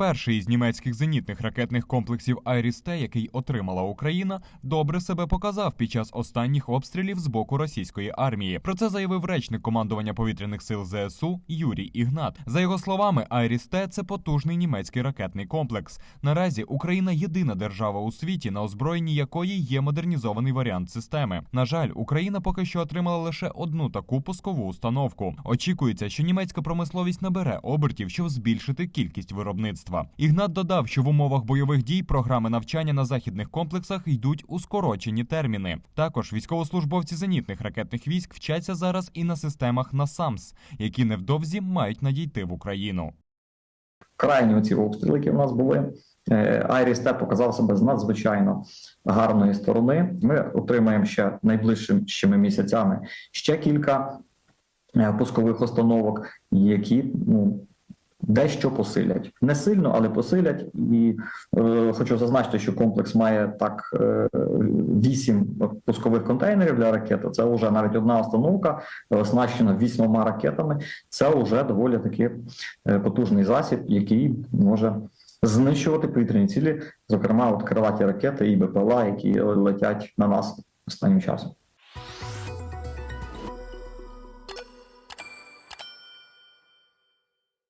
Перший із німецьких зенітних ракетних комплексів «Айріс-Т», який отримала Україна, добре себе показав під час останніх обстрілів з боку російської армії. Про це заявив речник командування повітряних сил ЗСУ Юрій Ігнат. За його словами, «Айріс-Т» – це потужний німецький ракетний комплекс. Наразі Україна єдина держава у світі, на озброєнні якої є модернізований варіант системи. На жаль, Україна поки що отримала лише одну таку пускову установку. Очікується, що німецька промисловість набере обертів, щоб збільшити кількість виробництва. Ігнат додав, що в умовах бойових дій програми навчання на західних комплексах йдуть у скорочені терміни. Також військовослужбовці зенітних ракетних військ вчаться зараз і на системах НАСАМС, які невдовзі мають надійти в Україну. крайні оці обстріли, які в нас були. Айріс Т показав себе з надзвичайно гарної сторони. Ми отримаємо ще найближчими місяцями ще кілька е, пускових установок, які ну, дещо посилять. Не сильно, але посилять. І е, хочу зазначити, що комплекс має так е, вісім пускових контейнерів для ракети. Це вже навіть одна установка е, оснащена вісьмома ракетами. Це вже доволі таки е, потужний засіб, який може знищувати повітряні цілі, зокрема, от крилаті ракети і БПЛА, які летять на нас останнім часом.